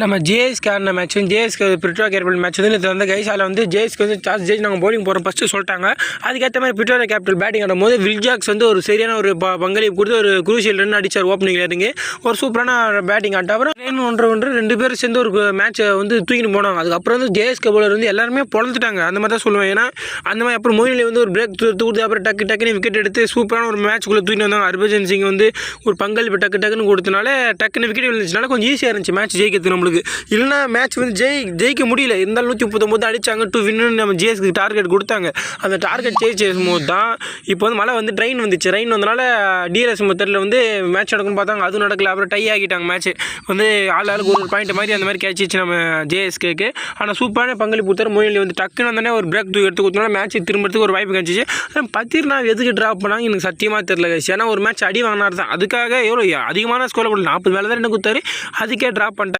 நம்ம ஜேஎஸ்கே ஆடின மேட்ச்சும் ஜேஎஸ்கே பிரிட்டோ கேபிட்டல் மேட்ச் வந்து இது வந்து கைஸ் அதில் வந்து ஜேஎஸ்கே வந்து சார்ஜ் ஜெயிச்சு நாங்கள் bowling போகிறோம் ஃபஸ்ட்டு சொல்லிட்டாங்க. அதுக்கேற்ற மாதிரி பிரிட்டோ கேபிட்டல் பேட்டிங் ஆடும்போது வில்ஜாக்ஸ் வந்து ஒரு சரியான ஒரு பங்களிப்பு கொடுத்து ஒரு குரூசியல் ரன் அடிச்சார் ஓப்பனிங் இருந்து ஒரு சூப்பரான பேட்டிங் ஆட்டம் அப்புறம் ரெண்டு ஒன்றரை ஒன்று ரெண்டு பேரும் சேர்ந்து ஒரு மேட்ச்சை வந்து தூக்கிட்டு போனாங்க. அதுக்கப்புறம் வந்து ஜேஎஸ்கே பவுலர் வந்து எல்லாருமே பொழந்துட்டாங்க. அந்த மாதிரி தான் சொல்லுவேன். ஏன்னா அந்த மாதிரி அப்புறம் மொயிலே வந்து ஒரு பிரேக் கொடுத்து அப்புறம் டக்கு டக்குன்னு விக்கெட் எடுத்து சூப்பரான ஒரு மேட்ச்க்குள்ளே தூக்கிட்டு வந்தாங்க. ஹர்பஜன் சிங் வந்து ஒரு பங்களிப்பு டக்கு டக்குன்னு கொடுத்தனால டக்குன்னு விக்கெட் விழுந்துச்சுனால கொஞ்சம் ஈஸியாக இருந்துச்சு மேட்ச் ஜெயிக்கிறதுக்கு நம்மளுக்கு. இல்லைனா மேட்ச் வந்து ஜெயி ஜெயிக்க முடியல. இருந்தாலும் நூற்றி முப்பத்தொம்போது அடிச்சாங்க. டூ வின்னு நம்ம ஜிஎஸ்க்கு டார்கெட் கொடுத்தாங்க. அந்த டார்கெட் ஜெயிச்சும் போது தான் இப்போ வந்து மழை வந்து ட்ரெயின் வந்துச்சு. ட்ரெயின் வந்தனால டிஎல்எஸ் மெத்தடில் வந்து மேட்ச் நடக்கும்னு பார்த்தாங்க. அதுவும் நடக்கல. அப்புறம் டை ஆகிட்டாங்க மேட்ச் வந்து ஆள் ஆளுக்கு ஒரு பாயிண்ட் மாதிரி அந்த மாதிரி கேட்சிச்சு நம்ம ஜேஎஸ்கேக்கு ஆனால் சூப்பரான பங்களிப்பு கொடுத்தாரு. மொழியில் வந்து டக்குன்னு வந்தோடனே ஒரு பிரேக் தூக்கி எடுத்து கொடுத்தனால மேட்ச் திரும்பறதுக்கு ஒரு வாய்ப்பு கிடச்சிச்சு. ஆனால் பத்திர் நான் எதுக்கு ட்ராப் பண்ணாங்க எனக்கு சத்தியமாக தெரியல guys. ஏன்னா ஒரு மேட்ச் அடி வாங்கினார் தான் அதுக்காக எவ்வளோ அதிகமான ஸ்கோரில் கொடுத்து நாற்பது மேலே தான் என்ன கொடுத்தாரு. அதுக்கே ட்ராப் பண்ணிட்டேன்